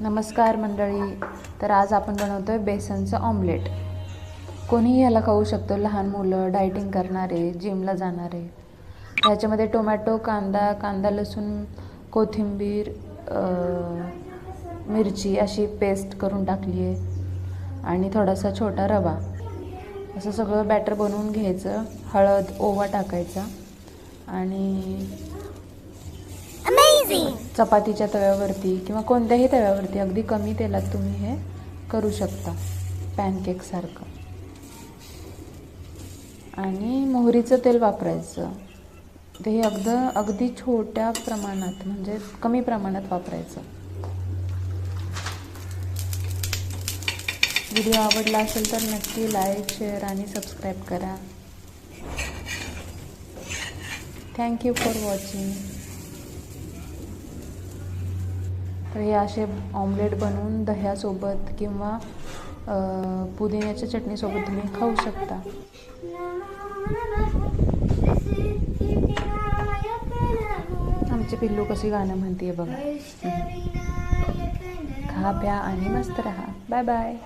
नमस्कार मंडळी तर आज आपण बनवतो आहे बेसनचं ऑमलेट. कोणीही ह्याला खाऊ शकतो लहान मुलं डायटिंग करणारे जिमला जाणारे. ह्याच्यामध्ये टोमॅटो कांदा कांदा लसूण कोथिंबीर मिरची अशी पेस्ट करून टाकली आहे आणि थोडासा छोटा रवा. असं सगळं बॅटर बनवून घ्यायचं हळद ओवा टाकायचा आणि चपातीच्या तव्यावरती किंवा कोणत्याही तव्यावरती अगदी कमी तेलात तुम्ही हे करू शकता. पॅनकेकसारखं आणि मोहरीचं तेल वापरायचं. ते हे अगद अगदी छोट्या प्रमाणात म्हणजे कमी प्रमाणात वापरायचं. व्हिडिओ आवडला असेल तर नक्की लाईक शेअर आणि सबस्क्राईब करा. थँक्यू फॉर वॉचिंग तर हे असे ऑमलेट बनवून दह्यासोबत किंवा पुदिन्याच्या चटणीसोबत तुम्ही खाऊ शकता. आमचे पिल्लू कशी गाणं म्हणते बघा. खा प्या आणि मस्त राहा. Bye bye.